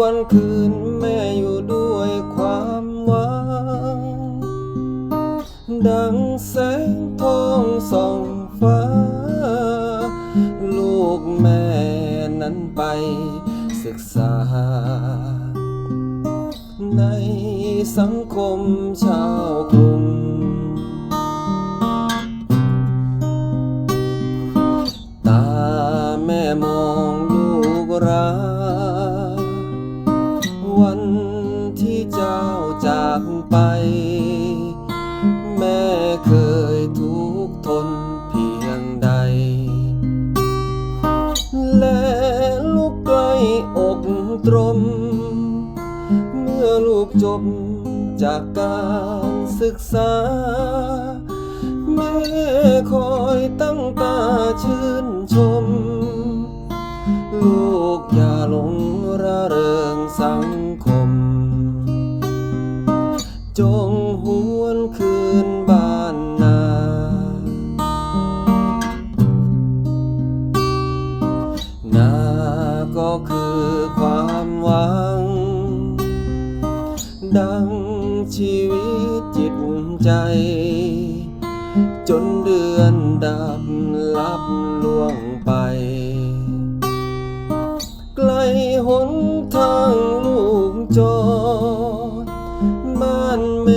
วันคืนแม่อยู่ด้วยความหวัง ดังแสงทองส่องฟ้า ลูกแม่นั้นไปศึกษา ในสังคมชาวกรุง วันที่เจ้าจากไป แม่เคยทุกข์ทนเพียงใด และลูกใกล้อกตรม เมื่อลูกจบจากการศึกษา แม่คอยตั้งตาชื่นชม ลูกอย่าหลงระเริงสัง คม จงหวนคืนบ้านนา นาก็คือความหวัง ดังชีวิตจิตใจ จนเดือนดับลับล่วงไป ไกลหน จอดม่านเม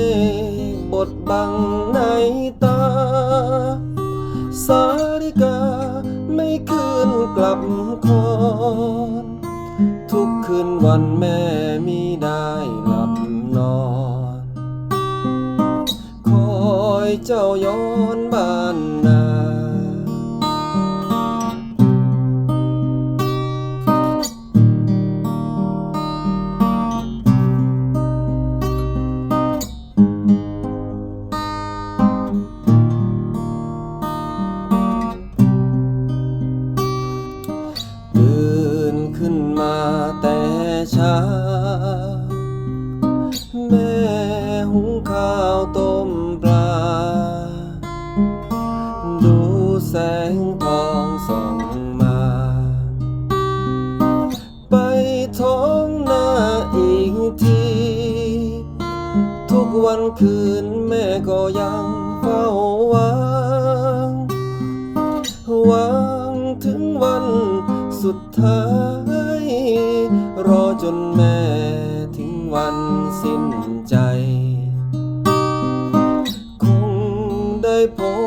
ฆบดบังในตา สาริกาไม่คืนกลับคอนทุกคืนวันแม่มีได้หลับนอน คอยเจ้าย้อน หุงข้าวต้มปลา ดูแสงทองส่องมา ไปท้องนาอีกที ทุกวันคืนแม่ก็ยังเฝ้าหวังหวังถึงวันสุดท้าย รอจนแม่ถึงวันสิ้นใจ คง